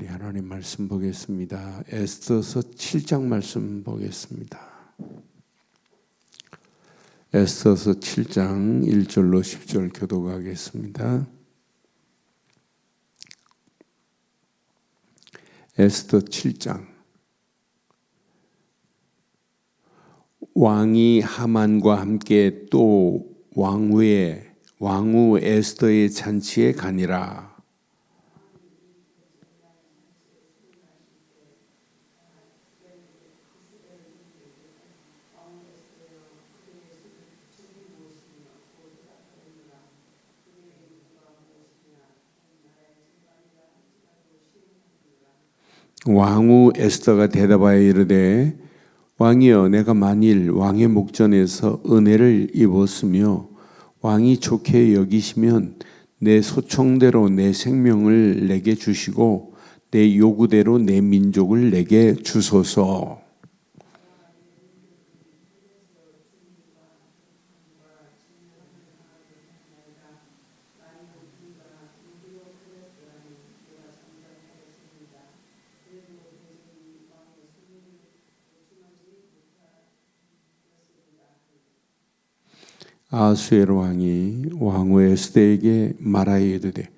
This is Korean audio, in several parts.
우리 하나님 말씀 보겠습니다. 에스더서 7장 말씀 보겠습니다. 에스더서 7장 1절로 10절 교도하겠습니다. 에스더 7장 왕이 하만과 함께 또 왕후의 왕후 에스더의 잔치에 가니라. 왕후 에스더가 대답하여 이르되 왕이여 내가 만일 왕의 목전에서 은혜를 입었으며 왕이 좋게 여기시면 내 소청대로 내 생명을 내게 주시고 내 요구대로 내 민족을 내게 주소서. 아수에로 왕이 왕후 에스더에게 말하여 이르되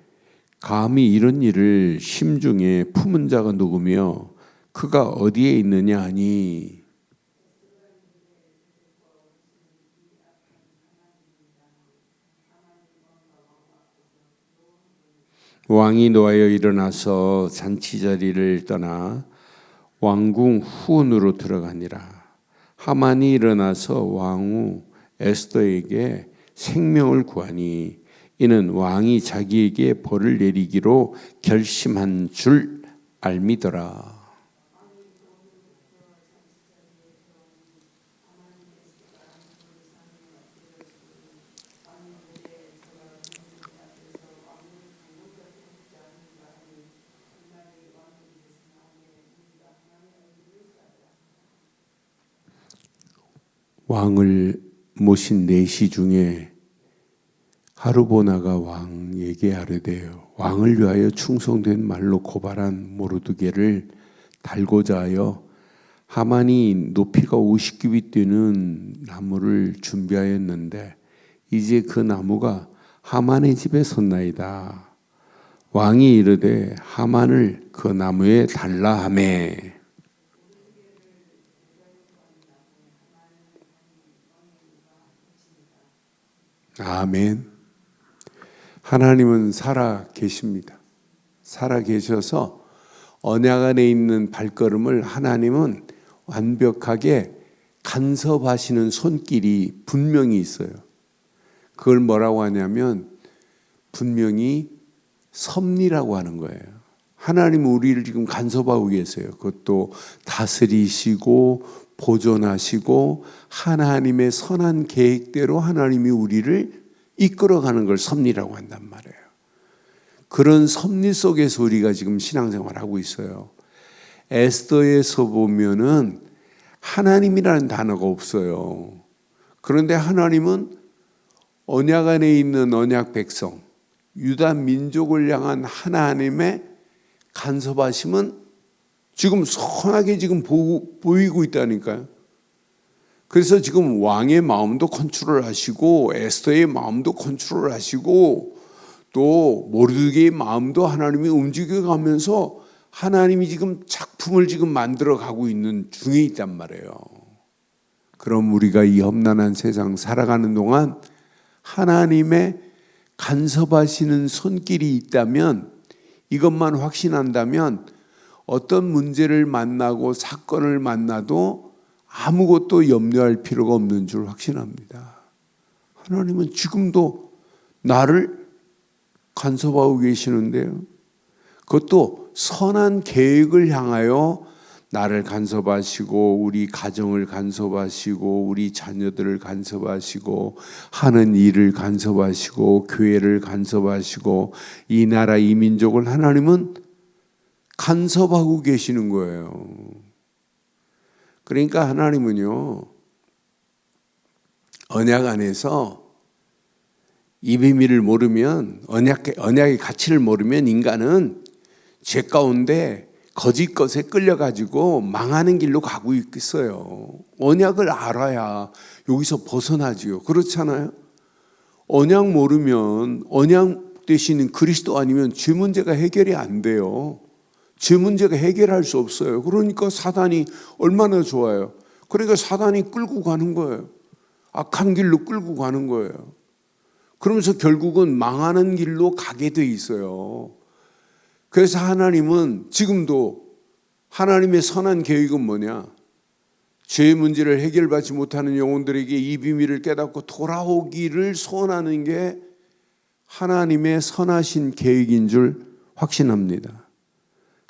감히 이런 일을 심중에 품은 자가 누구며 그가 어디에 있느냐 하니? 왕이 노하여 일어나서 잔치 자리를 떠나 왕궁 후원으로 들어가니라. 하만이 일어나서 왕후 에스더에게 생명을 구하니 이는 왕이 자기에게 벌을 내리기로 결심한 줄 알미더라. 왕을 모신 내시 중에 하루보나가 왕에게 아뢰되어 왕을 위하여 충성된 말로 고발한 모르드게를 달고자 하여 하만이 높이가 50규빗 되는 나무를 준비하였는데 이제 그 나무가 하만의 집에 섰나이다. 왕이 이르되 하만을 그 나무에 달라 하매 아멘. 하나님은 살아 계십니다. 살아 계셔서 언약 안에 있는 발걸음을 하나님은 완벽하게 간섭하시는 손길이 분명히 있어요. 그걸 뭐라고 하냐면 분명히 섭리라고 하는 거예요. 하나님은 우리를 지금 간섭하고 계세요. 그것도 다스리시고 보존하시고 하나님의 선한 계획대로 하나님이 우리를 이끌어가는 걸 섭리라고 한단 말이에요. 그런 섭리 속에서 우리가 지금 신앙생활 하고 있어요. 에스더에서 보면은 하나님이라는 단어가 없어요. 그런데 하나님은 언약 안에 있는 언약 백성, 유다 민족을 향한 하나님의 간섭하심은 지금 선하게 지금 보이고 있다니까요. 그래서 지금 왕의 마음도 컨트롤 하시고 에스더의 마음도 컨트롤 하시고 또 모르드게의 마음도 하나님이 움직여 가면서 하나님이 지금 작품을 지금 만들어 가고 있는 중에 있단 말이에요. 그럼 우리가 이 험난한 세상 살아가는 동안 하나님의 간섭하시는 손길이 있다면 이것만 확신한다면 어떤 문제를 만나고 사건을 만나도 아무것도 염려할 필요가 없는 줄 확신합니다. 하나님은 지금도 나를 간섭하고 계시는데요. 그것도 선한 계획을 향하여 나를 간섭하시고 우리 가정을 간섭하시고 우리 자녀들을 간섭하시고 하는 일을 간섭하시고 교회를 간섭하시고 이 나라 이 민족을 하나님은 간섭하고 계시는 거예요. 그러니까 하나님은요, 언약 안에서 이 비밀을 모르면, 언약, 언약의 가치를 모르면 인간은 죄 가운데 거짓 것에 끌려가지고 망하는 길로 가고 있겠어요. 언약을 알아야 여기서 벗어나지요. 그렇잖아요. 언약 모르면 언약 되시는 그리스도 아니면 죄 문제가 해결이 안 돼요. 죄 문제가 해결할 수 없어요. 그러니까 사단이 얼마나 좋아요. 그러니까 사단이 끌고 가는 거예요. 악한 길로 끌고 가는 거예요. 그러면서 결국은 망하는 길로 가게 돼 있어요. 그래서 하나님은 지금도 하나님의 선한 계획은 뭐냐? 죄의 문제를 해결받지 못하는 영혼들에게 이 비밀을 깨닫고 돌아오기를 소원하는 게 하나님의 선하신 계획인 줄 확신합니다.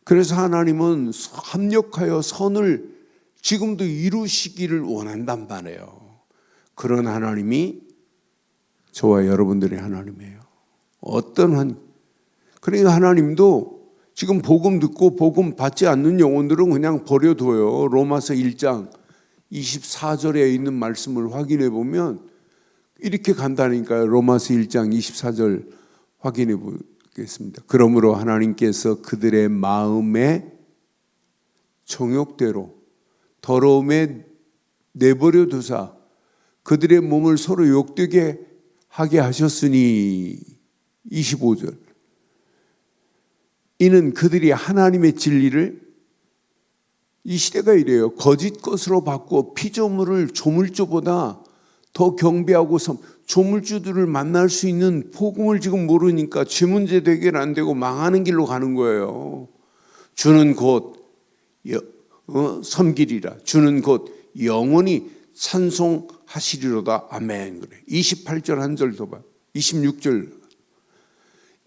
그래서 하나님은 합력하여 선을 지금도 이루시기를 원한단 말이에요. 그런 하나님이 저와 여러분들의 하나님이에요. 어떤 한 그러니까 하나님도 지금 복음 듣고 복음 받지 않는 영혼들은 그냥 버려둬요. 로마서 1장 24절에 있는 말씀을 확인해 보면 이렇게 간다니까요. 로마서 1장 24절 확인해 보 겠습니다. 그러므로 하나님께서 그들의 마음의 정욕대로 더러움에 내버려 두사 그들의 몸을 서로 욕되게 하게 하셨으니 25절 이는 그들이 하나님의 진리를 이 시대가 이래요. 거짓 것으로 바꾸어 피조물을 조물주보다 더 경배하고 섬 조물주들을 만날 수 있는 복음을 지금 모르니까 죄 문제 해결 안 되고 망하는 길로 가는 거예요. 주는 곧 여, 어, 섬기리라. 주는 곧 영원히 찬송하시리로다. 아멘. 그래. 28절 한 절 더 봐. 26절.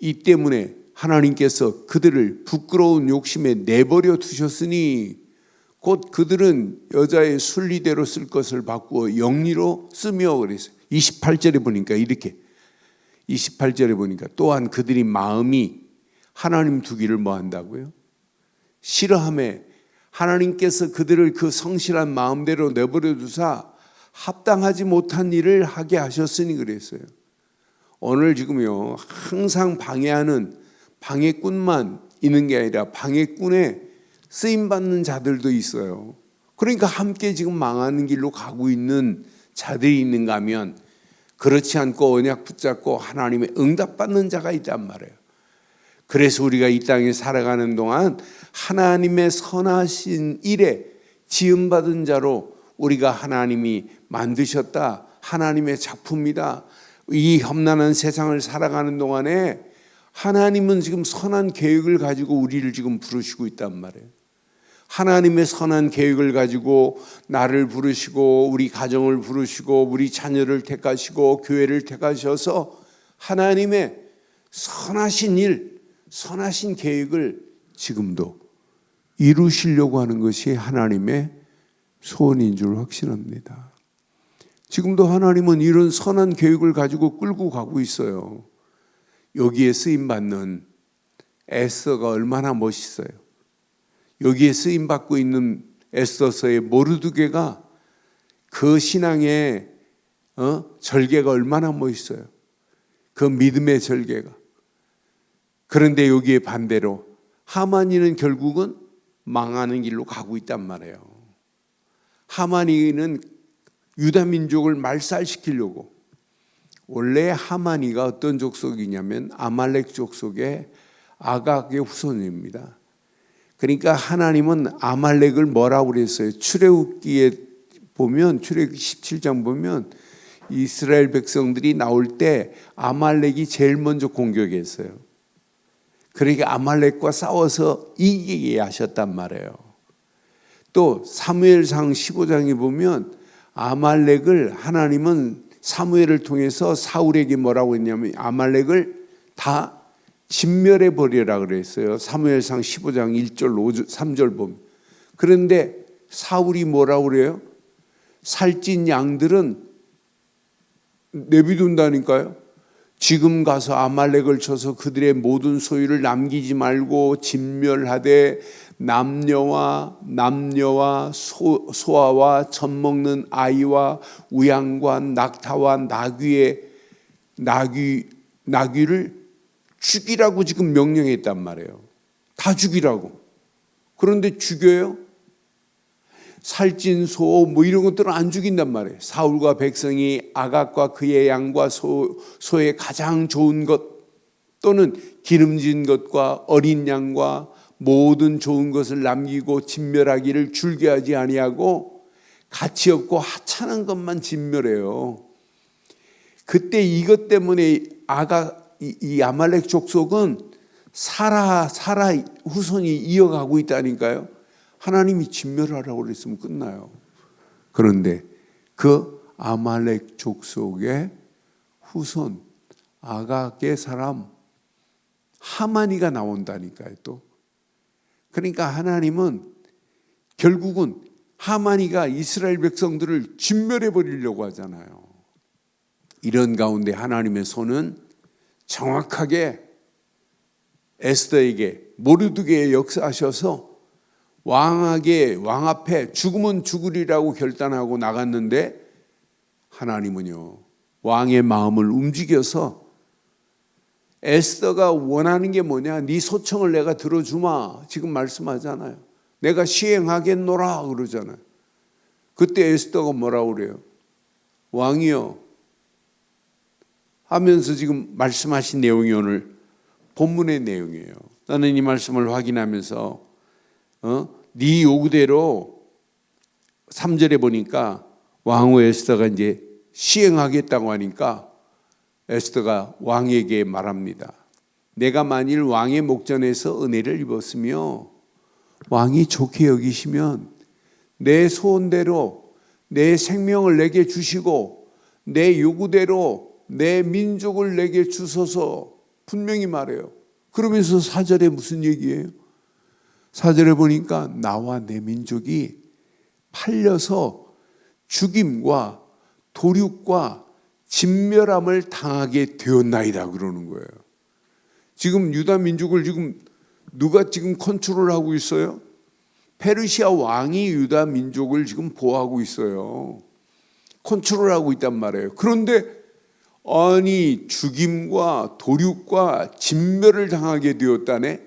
이 때문에 하나님께서 그들을 부끄러운 욕심에 내버려 두셨으니 곧 그들은 여자의 순리대로 쓸 것을 바꾸어 영리로 쓰며 그랬어요. 28절에 보니까 이렇게 28절에 보니까 또한 그들이 마음이 하나님 두기를 뭐 한다고요? 싫어함에 하나님께서 그들을 그 성실한 마음대로 내버려 두사 합당하지 못한 일을 하게 하셨으니 그랬어요. 오늘 지금요 항상 방해하는 방해꾼만 있는 게 아니라 방해꾼에 쓰임 받는 자들도 있어요. 그러니까 함께 지금 망하는 길로 가고 있는 자들이 있는가 하면 그렇지 않고 언약 붙잡고 하나님의 응답 받는 자가 있단 말이에요. 그래서 우리가 이 땅에 살아가는 동안 하나님의 선하신 일에 지음받은 자로 우리가 하나님이 만드셨다. 하나님의 작품이다. 이 험난한 세상을 살아가는 동안에 하나님은 지금 선한 계획을 가지고 우리를 지금 부르시고 있단 말이에요. 하나님의 선한 계획을 가지고 나를 부르시고 우리 가정을 부르시고 우리 자녀를 택하시고 교회를 택하셔서 하나님의 선하신 일, 선하신 계획을 지금도 이루시려고 하는 것이 하나님의 소원인 줄 확신합니다. 지금도 하나님은 이런 선한 계획을 가지고 끌고 가고 있어요. 여기에 쓰임 받는 에스더가 얼마나 멋있어요. 여기에 쓰임 받고 있는 에스더서의 모르드게가 그 신앙의 어? 절개가 얼마나 멋있어요. 그 믿음의 절개가. 그런데 여기에 반대로 하만이는 결국은 망하는 길로 가고 있단 말이에요. 하만이는 유다 민족을 말살시키려고 원래 하만이가 어떤 족속이냐면 아말렉 족속의 아각의 후손입니다. 그러니까 하나님은 아말렉을 뭐라고 그랬어요? 출애굽기에 보면 출애굽기 17장 보면 이스라엘 백성들이 나올 때 아말렉이 제일 먼저 공격했어요. 그러니까 아말렉과 싸워서 이기게 하셨단 말이에요. 또 사무엘상 15장에 보면 아말렉을 하나님은 사무엘을 통해서 사울에게 뭐라고 했냐면 아말렉을 다 진멸해 버리라 그랬어요. 사무엘상 15장 1절 5절 3절 보면. 그런데 사울이 뭐라고 그래요? 살찐 양들은 내비둔다니까요. 지금 가서 아말렉을 쳐서 그들의 모든 소유를 남기지 말고 진멸하되 남녀와 남녀와 소, 소아와 젖 먹는 아이와 우양과 낙타와 나귀의 나귀 나귀를 죽이라고 지금 명령했단 말이에요. 다 죽이라고. 그런데 죽여요? 살찐 소 뭐 이런 것들은 안 죽인단 말이에요. 사울과 백성이 아각과 그의 양과 소, 소의 가장 좋은 것 또는 기름진 것과 어린 양과 모든 좋은 것을 남기고 진멸하기를 줄게하지 아니하고 가치 없고 하찮은 것만 진멸해요. 그때 이것 때문에 아가 이, 이 아말렉 족속은 사라 사라 후손이 이어가고 있다니까요. 하나님이 진멸하라고 그랬으면 끝나요. 그런데 그 아말렉 족속의 후손 아각의 사람 하마니가 나온다니까요. 또 그러니까 하나님은 결국은 하마니가 이스라엘 백성들을 진멸해 버리려고 하잖아요. 이런 가운데 하나님의 손은 정확하게 에스더에게 모르드게에 역사하셔서 왕에게 왕 앞에 죽으면 죽으리라고 결단하고 나갔는데 하나님은요 왕의 마음을 움직여서 에스더가 원하는 게 뭐냐? 네 소청을 내가 들어주마. 지금 말씀하잖아요. 내가 시행하겠노라 그러잖아요. 그때 에스더가 뭐라고 그래요? 왕이요. 하면서 지금 말씀하신 내용이 오늘 본문의 내용이에요. 나는 이 말씀을 확인하면서 어? 네 요구대로 3절에 보니까 왕후 에스더가 이제 시행하겠다고 하니까 에스더가 왕에게 말합니다. 내가 만일 왕의 목전에서 은혜를 입었으며 왕이 좋게 여기시면 내 소원대로 내 생명을 내게 주시고 내 요구대로 내 민족을 내게 주소서 분명히 말해요. 그러면서 사절에 무슨 얘기예요? 사절에 보니까 나와 내 민족이 팔려서 죽임과 도륙과 진멸함을 당하게 되었나이다 그러는 거예요. 지금 유다 민족을 지금 누가 지금 컨트롤하고 있어요? 페르시아 왕이 유다 민족을 지금 보호하고 있어요. 컨트롤하고 있단 말이에요. 그런데 아니 죽임과 도륙과 진멸을 당하게 되었다네.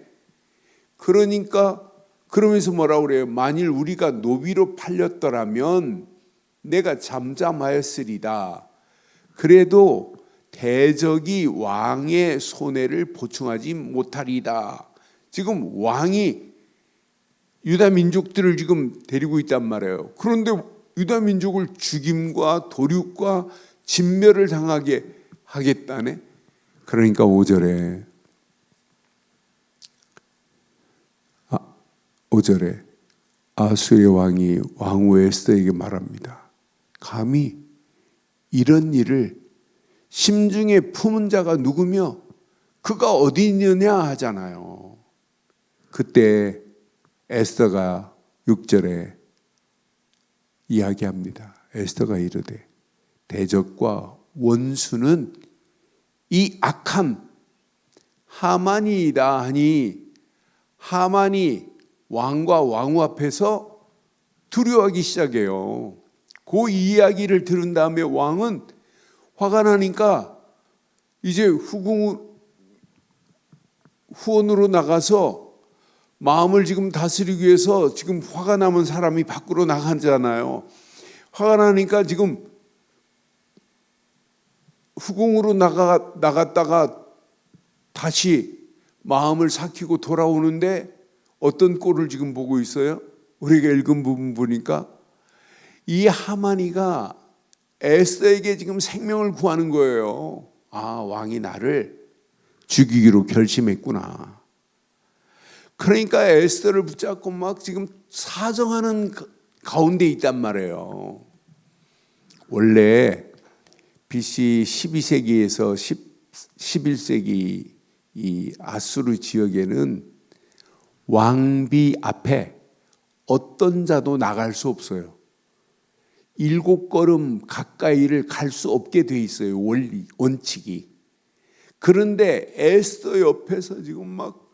그러니까 그러면서 뭐라 그래요? 만일 우리가 노비로 팔렸더라면 내가 잠잠하였으리다. 그래도 대적이 왕의 손해를 보충하지 못하리다. 지금 왕이 유다 민족들을 지금 데리고 있단 말이에요. 그런데 유다 민족을 죽임과 도륙과 진멸을 당하게 하겠다네. 그러니까 5절에 아, 5절에 아수의 왕이 왕후 에스더에게 말합니다. 감히 이런 일을 심중에 품은 자가 누구며 그가 어디 있느냐 하잖아요. 그때 에스더가 6절에 이야기합니다. 에스더가 이르되 대적과 원수는 이 악한 하만이다 하니 하만이 왕과 왕후 앞에서 두려워하기 시작해요. 그 이야기를 들은 다음에 왕은 화가 나니까 이제 후궁 후원으로 나가서 마음을 지금 다스리기 위해서 지금 화가 남은 사람이 밖으로 나가잖아요. 화가 나니까 지금 후궁으로 나가 나갔다가 다시 마음을 삭히고 돌아오는데 어떤 꼴을 지금 보고 있어요? 우리가 읽은 부분 보니까 이 하마니가 에스더에게 지금 생명을 구하는 거예요. 아, 왕이 나를 죽이기로 결심했구나. 그러니까 에스더를 붙잡고 막 지금 사정하는 가운데 있단 말이에요. 원래 BC 12세기에서 11세기 이 아수르 지역에는 왕비 앞에 어떤 자도 나갈 수 없어요. 일곱 걸음 가까이를 갈 수 없게 돼 있어요. 원리, 원칙이. 그런데 에스더 옆에서 지금 막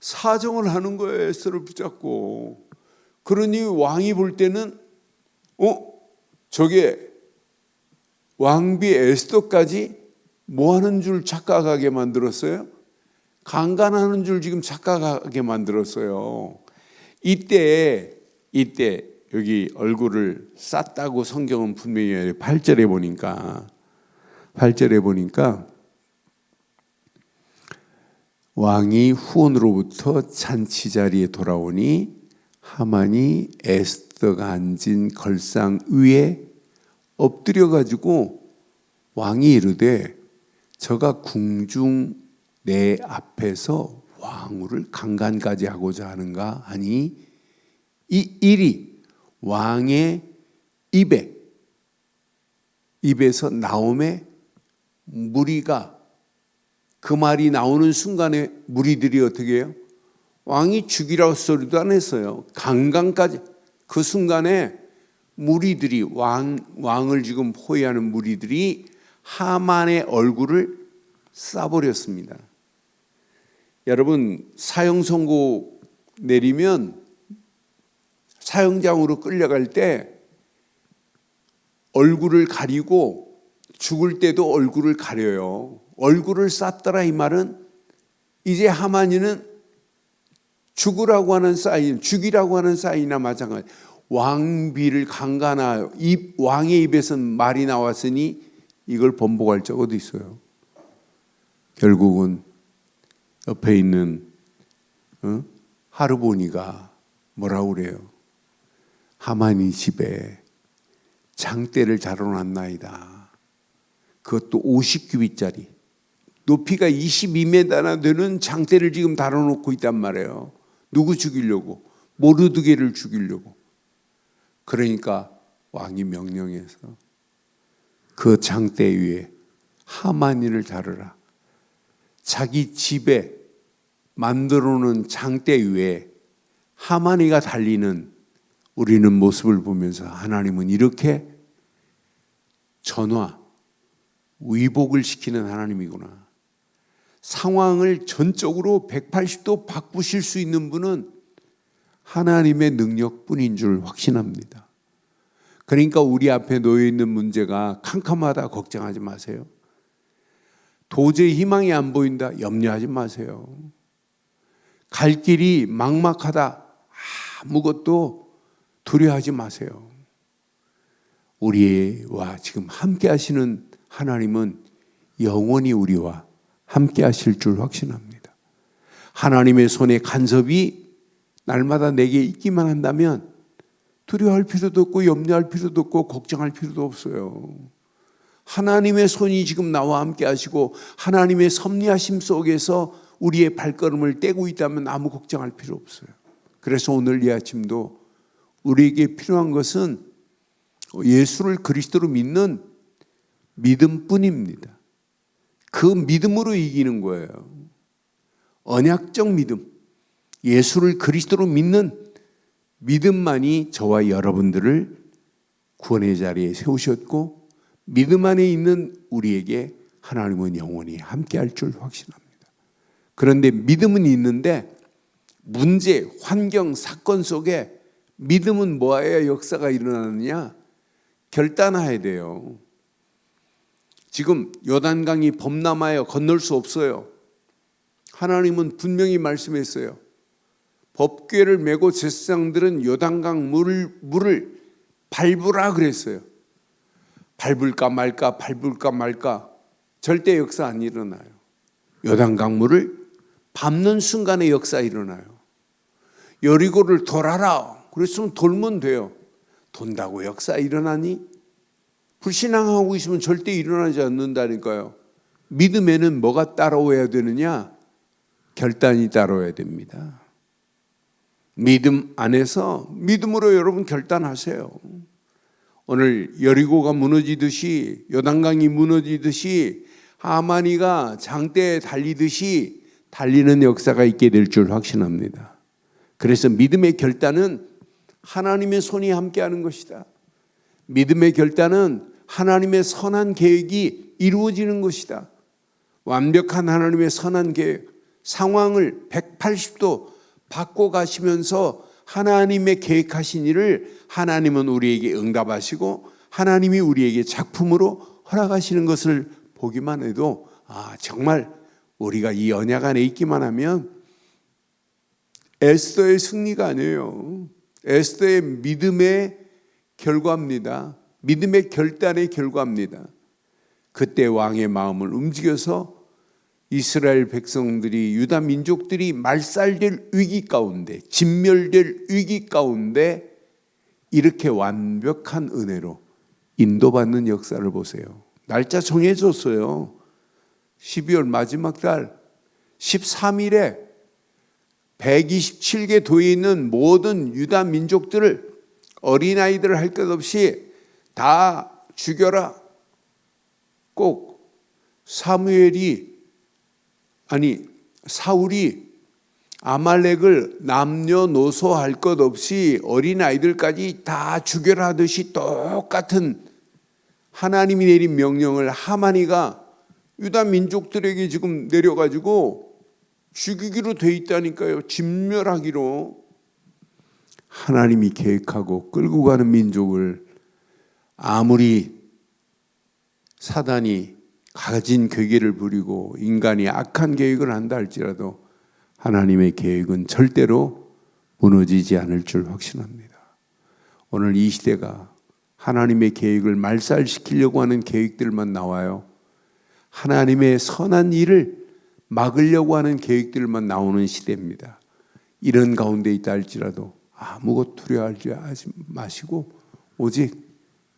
사정을 하는 거예요. 에스더를 붙잡고. 그러니 왕이 볼 때는 어? 저게 왕비 에스더까지 뭐 하는 줄 착각하게 만들었어요? 강간하는 줄 지금 착각하게 만들었어요. 이때 이때 여기 얼굴을 쌌다고 성경은 분명히 8절에 보니까 8절에 보니까 왕이 후원으로부터 잔치 자리에 돌아오니 하만이 에스더가 앉은 걸상 위에 엎드려 가지고 왕이 이르되 저가 궁중 내 앞에서 왕후를 강간까지 하고자 하는가 하니 이 일이 왕의 입에 입에서 나옴에 무리가 그 말이 나오는 순간에 무리들이 어떻게 해요? 왕이 죽이라고 소리도 안 했어요. 강간까지 그 순간에 무리들이 왕 왕을 지금 포위하는 무리들이 하만의 얼굴을 쏴버렸습니다. 여러분 사형 선고 내리면 사형장으로 끌려갈 때 얼굴을 가리고 죽을 때도 얼굴을 가려요. 얼굴을 쌌더라 이 말은 이제 하만이는 죽으라고 하는 사인, 죽이라고 하는 사인이나 마찬가지. 왕비를 강간하여 입 왕의 입에서 말이 나왔으니 이걸 번복할 적 어디 있어요? 결국은 옆에 있는 어? 하르보니가 뭐라고 그래요? 하만이 집에 장대를 자라놨나이다. 그것도 50규빗짜리. 높이가 22m나 되는 장대를 지금 달아놓고 있단 말이에요. 누구 죽이려고? 모르드게를 죽이려고. 그러니까 왕이 명령해서 그 장대 위에 하만이를 자르라. 자기 집에 만들어 놓은 장대 위에 하만이가 달리는 우리는 모습을 보면서 하나님은 이렇게 전화, 위복을 시키는 하나님이구나. 상황을 전적으로 180도 바꾸실 수 있는 분은 하나님의 능력뿐인 줄 확신합니다. 그러니까 우리 앞에 놓여 있는 문제가 캄캄하다 걱정하지 마세요. 도저히 희망이 안 보인다 염려하지 마세요. 갈 길이 막막하다 아무것도 두려워하지 마세요. 우리와 지금 함께 하시는 하나님은 영원히 우리와 함께 하실 줄 확신합니다. 하나님의 손에 간섭이 날마다 내게 있기만 한다면 두려워할 필요도 없고 염려할 필요도 없고 걱정할 필요도 없어요. 하나님의 손이 지금 나와 함께 하시고 하나님의 섭리하심 속에서 우리의 발걸음을 떼고 있다면 아무 걱정할 필요 없어요. 그래서 오늘 이 아침도 우리에게 필요한 것은 예수를 그리스도로 믿는 믿음뿐입니다. 그 믿음으로 이기는 거예요. 언약적 믿음. 예수를 그리스도로 믿는 믿음만이 저와 여러분들을 구원의 자리에 세우셨고 믿음 안에 있는 우리에게 하나님은 영원히 함께 할 줄 확신합니다. 그런데 믿음은 있는데 문제, 환경, 사건 속에 믿음은 뭐야 역사가 일어나느냐? 결단해야 돼요. 지금 요단강이 범람하여 건널 수 없어요. 하나님은 분명히 말씀했어요. 법궤를 메고 제사장들은 요단강 물을, 물을 밟으라 그랬어요. 밟을까 말까 밟을까 말까 절대 역사 안 일어나요. 요단강 물을 밟는 순간에 역사 일어나요. 여리고를 돌아라. 그랬으면 돌면 돼요. 돈다고 역사 일어나니? 불신앙하고 있으면 절대 일어나지 않는다니까요. 믿음에는 뭐가 따라와야 되느냐? 결단이 따라와야 됩니다. 믿음 안에서 믿음으로 여러분 결단하세요. 오늘 여리고가 무너지듯이 요단강이 무너지듯이 하마니가 장대에 달리듯이 달리는 역사가 있게 될 줄 확신합니다. 그래서 믿음의 결단은 하나님의 손이 함께하는 것이다. 믿음의 결단은 하나님의 선한 계획이 이루어지는 것이다. 완벽한 하나님의 선한 계획, 상황을 180도 바꿔 가시면서 하나님의 계획하신 일을 하나님은 우리에게 응답하시고 하나님이 우리에게 작품으로 허락하시는 것을 보기만 해도 아, 정말 우리가 이 언약 안에 있기만 하면 에스더의 승리가 아니에요. 에스더의 믿음의 결과입니다. 믿음의 결단의 결과입니다. 그때 왕의 마음을 움직여서 이스라엘 백성들이 유다 민족들이 말살될 위기 가운데 진멸될 위기 가운데 이렇게 완벽한 은혜로 인도받는 역사를 보세요. 날짜 정해졌어요. 12월 마지막 달 13일에 127개 도에 있는 모든 유다 민족들을 어린아이들 할것 없이 다 죽여라. 꼭 사무엘이 아니 사울이 아말렉을 남녀노소 할 것 없이 어린 아이들까지 다 죽여라 하듯이 똑같은 하나님이 내린 명령을 하마니가 유다 민족들에게 지금 내려가지고 죽이기로 돼 있다니까요. 진멸하기로 하나님이 계획하고 끌고 가는 민족을 아무리 사단이 가진 괴계를 부리고 인간이 악한 계획을 한다 할지라도 하나님의 계획은 절대로 무너지지 않을 줄 확신합니다. 오늘 이 시대가 하나님의 계획을 말살시키려고 하는 계획들만 나와요. 하나님의 선한 일을 막으려고 하는 계획들만 나오는 시대입니다. 이런 가운데 있다 할지라도 아무것 두려워하지 마시고 오직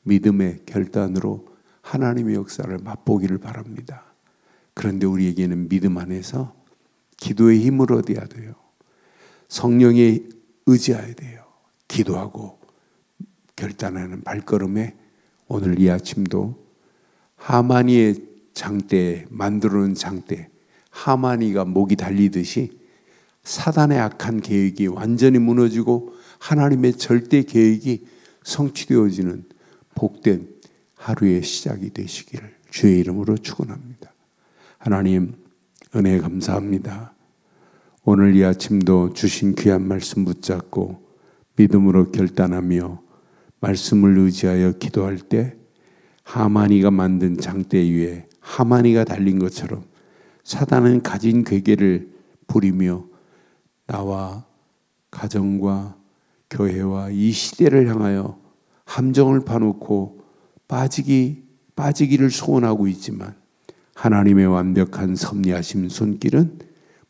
믿음의 결단으로 하나님의 역사를 맛보기를 바랍니다. 그런데 우리에게는 믿음 안에서 기도의 힘을 얻어야 돼요. 성령에 의지해야 돼요. 기도하고 결단하는 발걸음에 오늘 이 아침도 하마니의 장대 만들어 놓은 장대 하마니가 목이 달리듯이 사단의 악한 계획이 완전히 무너지고 하나님의 절대 계획이 성취되어지는 복된 하루의 시작이 되시기를 주의 이름으로 축원합니다. 하나님 은혜 감사합니다. 오늘 이 아침도 주신 귀한 말씀 붙잡고 믿음으로 결단하며 말씀을 의지하여 기도할 때 하마니가 만든 장대 위에 하마니가 달린 것처럼 사단은 가진 괴계를 부리며 나와 가정과 교회와 이 시대를 향하여 함정을 파놓고 빠지기 빠지기를 소원하고 있지만 하나님의 완벽한 섭리하심 손길은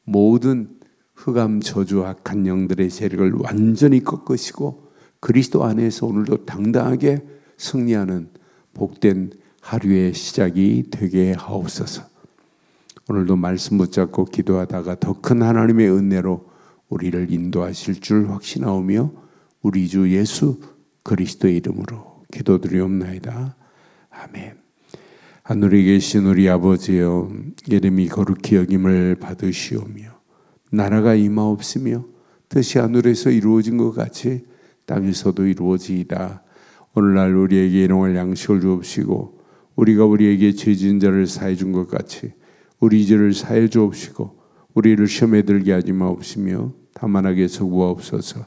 모든 흑암 저주 악한 영들의 세력을 완전히 꺾으시고 그리스도 안에서 오늘도 당당하게 승리하는 복된 하루의 시작이 되게 하옵소서. 오늘도 말씀 붙잡고 기도하다가 더 큰 하나님의 은혜로 우리를 인도하실 줄 확신하오며 우리 주 예수 그리스도의 이름으로 기도드리옵나이다. 아멘. 하늘에 계신 우리 아버지여 이름이 거룩히 여김을 받으시오며 나라가 임하옵시며 뜻이 하늘에서 이루어진 것 같이 땅에서도 이루어지이다. 오늘날 우리에게 일용할 양식을 주옵시고 우리가 우리에게 죄진 자를 사해 준 것 같이 우리 죄를 사해 주옵시고 우리를 시험에 들게 하지 마옵시며 다만하게 서구하옵소서